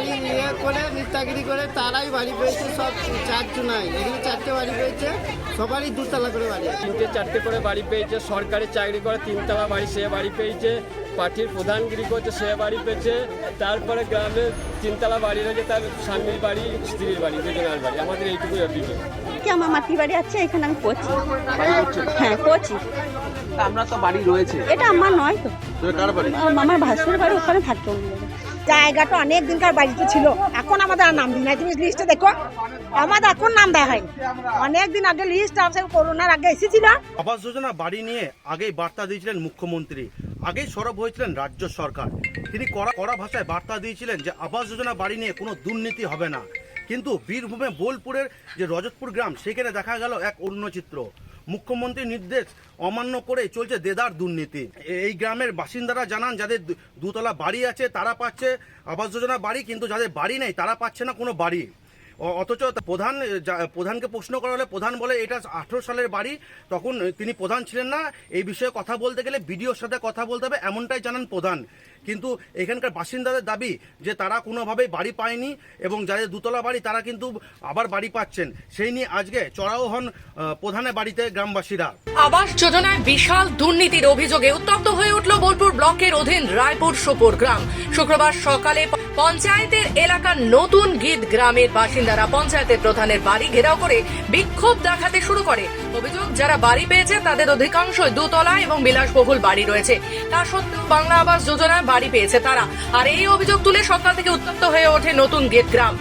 বাড়ি ইয়ে করে নিত্যাগিরি করে তারাই বাড়ি পেয়েছে সব চারজন নাই। এখানে চারটে বাড়ি পেয়েছে সবারই দুতলা করে বাড়ি তিনটে চারটে করে বাড়ি পেয়েছে সরকারি চাকরি করে তিনতলা বাড়ি সে বাড়ি পেয়েছে পার্টির প্রধানগিরি করছে সে বাড়ি পেয়েছে তারপরে গ্রামে তিনতলা বাড়ি রয়েছে তার স্বামীর বাড়ি স্ত্রীর বাড়ি দুজনের বাড়ি আমাদের এইটুকুই অভিযোগ। কি আমার মাটির বাড়ি আছে? এখানে আমি করছি হ্যাঁ করছি আমরা তো বাড়ি রয়েছে। এটা আমার নয় তো। কার বাড়ি? আমার ভাসুর বাড়ি ওখানে থাকতো। জায়গাটা অনেক দিনকার বাড়িতে ছিল। এখন আমাদের আর নাম দিই নাই। তুমি লিস্টে দেখো। আমাদের এখন নাম দেওয়া হয়নি। অনেক দিন আগে লিস্ট আছে, করোনার আগে এসেছিল। আবাস যোজনা বাড়ি নিয়ে আগেই বার্তা দিয়েছিলেন মুখ্যমন্ত্রী। আগেই সরব হয়েছিলেন রাজ্য সরকার। তিনি কড়া কড়া ভাষায় বার্তা দিয়েছিলেন যে, আবাস যোজনা বাড়ি নিয়ে কোনো দুর্নীতি হবে না। কিন্তু বীরভূমে বোলপুরের যে রজতপুর গ্রাম, সেখানে দেখা গেল এক অন্য চিত্র মুখ্যমন্ত্রীর নির্দেশ অমান্য করে চলছে দেদার দুর্নীতি। এই গ্রামের বাসিন্দারা জানান, যাদের দুতলা বাড়ি আছে, তারা পাচ্ছে আবাস যোজনা বাড়ি, কিন্তু যাদের বাড়ি নেই, তারা পাচ্ছে না কোনো বাড়ি। অথচ প্রধান প্রধানকে প্রশ্ন করা হলে প্রধান বলে, এটা আঠেরো সালের বাড়ি। তখন তিনি প্রধান ছিলেন না। এই বিষয়ে কথা বলতে গেলে বিডিওর সাথে কথা বলতে হবে, এমনটাই জানান প্রধান। কিন্তু এখানকার বাসিন্দাদের দাবি যে তারা কোনোভাবেই বাড়ি পায়নি এবং যাদের দুতলা বাড়ি তারা কিন্তু আবার বাড়ি পাচ্ছেন। সেই নিয়ে আজকে চড়াও হন প্রধানের বাড়িতে গ্রামবাসীরা। আবাস যোজনায় বিশাল দুর্নীতির অভিযোগে উত্তপ্ত হয়ে উঠল বোলপুর ব্লকের অধীন রায়পুর সোপর গ্রাম। শুক্রবার সকালে পঞ্চায়েতের এলাকার নতুন গীত গ্রামের বাসিন্দারা পঞ্চায়েতের প্রধানের বাড়ি ঘেরাও করে বিক্ষোভ দেখাতে শুরু করে। অভিযোগ, যারা বাড়ি পেয়েছে তাদের অধিকাংশই দোতলা এবং বিলাসবহুল বাড়ি রয়েছে। তা সত্ত্বেও বাংলা আবাস যোজনায় বাড়ি পেয়েছে তারা। আর এই অভিযোগ তুলে সকাল থেকে উত্তপ্ত হয়ে ওঠে নতুন গেট গ্রাম।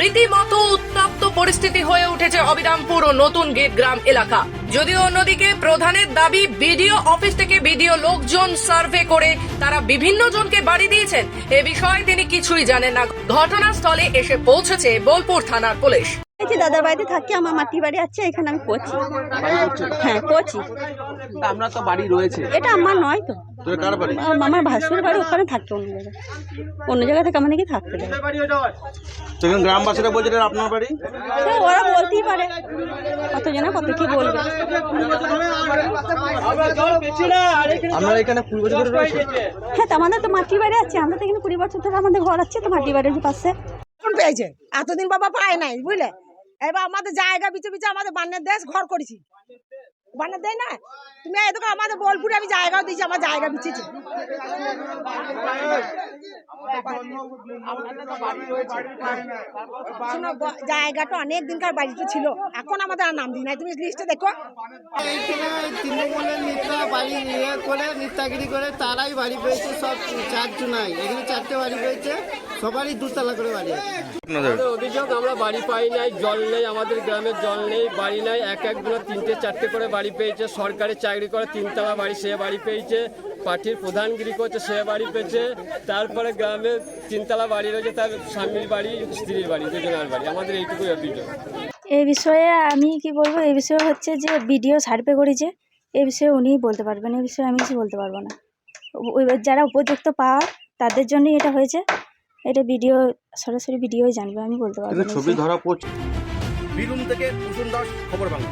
রীতিমতো উত্তপ্ত পরিস্থিতি হয়ে উঠেছে অবিরামপুর ও নতুন গেট গ্রাম এলাকা। যদিও অন্যদিকে প্রধানের দাবি, বিডিও অফিস থেকে বিডিও লোকজন সার্ভে করে তারা বিভিন্ন জনকে বাড়ি দিয়েছেন। এ বিষয়ে তিনি কিছুই জানেন না। ঘটনাস্থলে এসে পৌঁছেছে বোলপুর থানার পুলিশ। যে দাদার বাড়িতে থাকি আমার মাটির বাড়ি আছে এখানে আমি করছি হ্যাঁ করছি আমরা তো বাড়ি রয়েছে। এটা আমার নয় তো। কার বাড়ি? আমার ভাসুর বাড়ি ওখানে থাকতো অন্য জায়গায়। অন্য জায়গা থেকে আমাদেরকে থাকতে দেয়। গ্রামবাসীরা বলছে আপনার বাড়ি? ওরা বলতেই পারে। কতজনা কত কি বলবে। আপনারা এখানে কুড়ি বছর ধরে রয়েছে হ্যাঁ তো আমাদের তো মাটির বাড়ি আছে। আমরা তো এখানে কুড়ি বছর ধরে আমাদের ঘর আছে তো মাটির বাড়ির পাশে। পেয়েছে? এতদিন বাবা পায় নাই বুঝলে? এবার আমাদের জায়গা বিচে বিচে আমাদের বান্নের দেশ ঘর করেছি। বান্না দেয় না? তুমি এদিকে আমাদের বোলপুরে আমি জায়গাও দিয়েছি, আমার জায়গা বিচেছি শোনো, জায়গাটা অনেক দিনকার বাড়িতে ছিল। এখন আমাদের আর নাম দিই নাই। তুমি লিস্টে দেখো। তৃণমূলের নেতা বাড়ি ইয়ে করে নিত্যাগিরি করে তারাই বাড়ি পেয়েছে সব চারজন নাই এখানে চারটে বাড়ি পেয়েছে সবারই দুতলা করে বাড়ি আমাদের অভিযোগ আমরা বাড়ি পাই নাই জল নেই আমাদের গ্রামের জল নেই বাড়ি নাই। এক একগুলো তিনটে চারটে করে বাড়ি পেয়েছে সরকারি চাকরি করে তিনতলা বাড়ি সে বাড়ি পেয়েছে। পার্টির প্রধানগিরি করছে সে বাড়ি পেয়েছে। তারপরে গ্রামে তিনতলা বাড়ি রয়েছে তার স্বামীর বাড়ি স্ত্রীর বাড়ি দুজনের বাড়ি। আমাদের এইটুকুই অভিযোগ। এই বিষয়ে আমি কি বলব? এই বিষয়ে হচ্ছে যে ভিডিও সার্ভে করেছে এই বিষয়ে উনিই বলতে পারবেন এই বিষয়ে আমি কিছু বলতে পারব না। ওই যারা উপযুক্ত পাওয়ার তাদের জন্যই এটা হয়েছে। এটা ভিডিও সরাসরি ভিডিওই জানবে আমি বলতে পারব ছবি ধরা পড়ছে। বীরভূম থেকে কুসুম দাস খবর বাংলা।